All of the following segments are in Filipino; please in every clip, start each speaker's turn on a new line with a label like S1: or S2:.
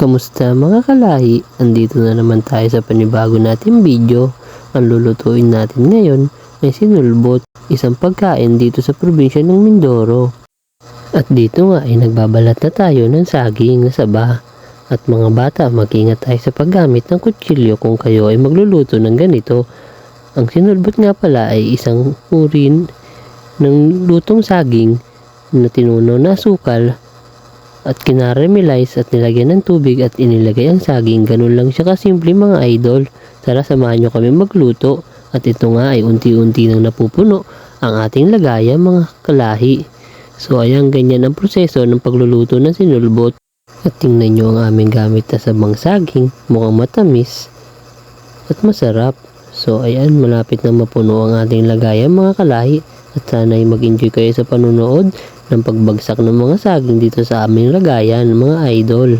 S1: Kamusta mga kalahi? Andito na naman tayo sa panibago nating video. Ang lulutuin natin ngayon ay sinulbot, isang pagkain dito sa probinsya ng Mindoro. At dito nga ay nagbabalat na tayo ng saging na saba. At mga bata, mag-ingat tayo sa paggamit ng kutsilyo kung kayo ay magluluto ng ganito. Ang sinulbot nga pala ay isang urin ng lutong saging na tinunaw na asukal at kinaramelize at nilagyan ng tubig at inilagay ang saging. Ganun lang siya kasimple mga idol. Tara samahan nyo kami magluto at ito nga ay unti-unti nang napupuno ang ating lagayan mga kalahi. So ayan ganyan ang proseso ng pagluluto ng sinulbot. At tingnan nyo ang aming gamit na sabang saging. Mukhang matamis at masarap. So ayan malapit na mapuno ang ating lagayan mga kalahi. At sana ay mag-enjoy kayo sa panunood ng pagbagsak ng mga saging dito sa aming lagayan, mga idol.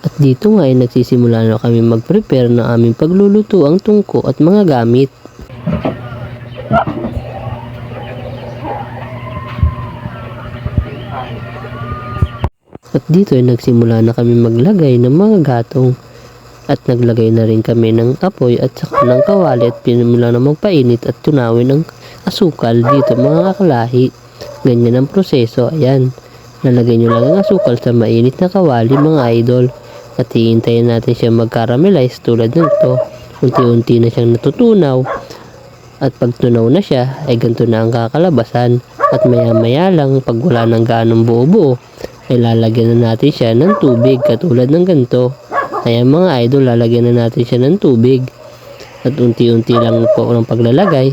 S1: At dito nga ay nagsisimula na kami mag-prepare ng aming pagluluto ang tungko at mga gamit. At dito ay nagsimula na kami maglagay ng mga gatong at naglagay na rin kami ng apoy at saka ng kawali at pinimula na magpainit at tunawin ang asukal dito mga kakalahi. Ganyan ang proseso. Ayan. Nalagay nyo lang ang asukal sa mainit na kawali mga idol. At hihintayin natin siya mag-caramelize tulad nito. Unti-unti na siyang natutunaw. At pag tunaw na siya, ay ganito na ang kakalabasan. At maya-maya lang, pag wala ng ganong buo-buo, ay lalagyan na natin siya ng tubig katulad ng ganito. Ayan mga idol, lalagyan na natin siya ng tubig. At unti-unti lang po ng paglalagay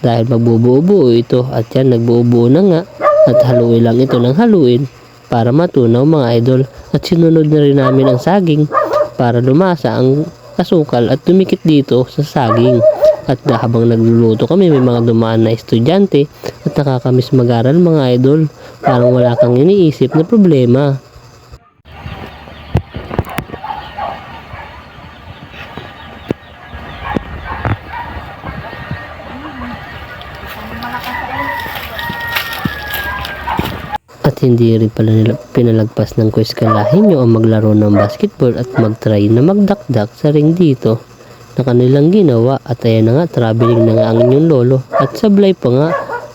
S1: dahil magbubuo-buo ito at yan nagbuo-buo na nga at haluin lang ito ng haluin para matunaw mga idol at sinunod na rin namin ang saging para lumasa ang asukal at tumikit dito sa saging at habang nagluluto kami may mga dumaan na estudyante at nakakamiss mag-aral mga idol. Parang wala kang iniisip na problema. At hindi rin pala nila pinalagpas ng kuiskalahin nyo ang maglaro ng basketball at mag-try na magdakdak sa ring dito na kanilang ginawa at ayan na nga traveling na nga ang inyong lolo. At sablay pa nga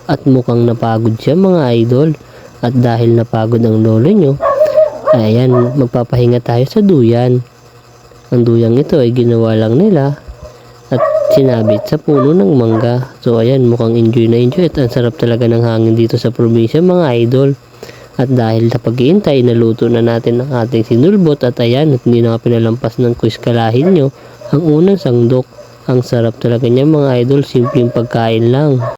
S1: at mukhang napagod siya mga idol. At dahil napagod ang lolo nyo ayan magpapahinga tayo sa duyan. Ang duyang ito ay ginawa lang nila at sinabit sa puno ng mangga. So ayan mukhang enjoy na enjoy at ang sarap talaga ng hangin dito sa probinsya mga idol. At dahil sa pag-iintay, naluto na natin ang ating sinulbot at ayan, at hindi na pinalampas ng kuiskalahin nyo ang unang sangdok. Ang sarap talaga niya mga idol, simpleng pagkain lang.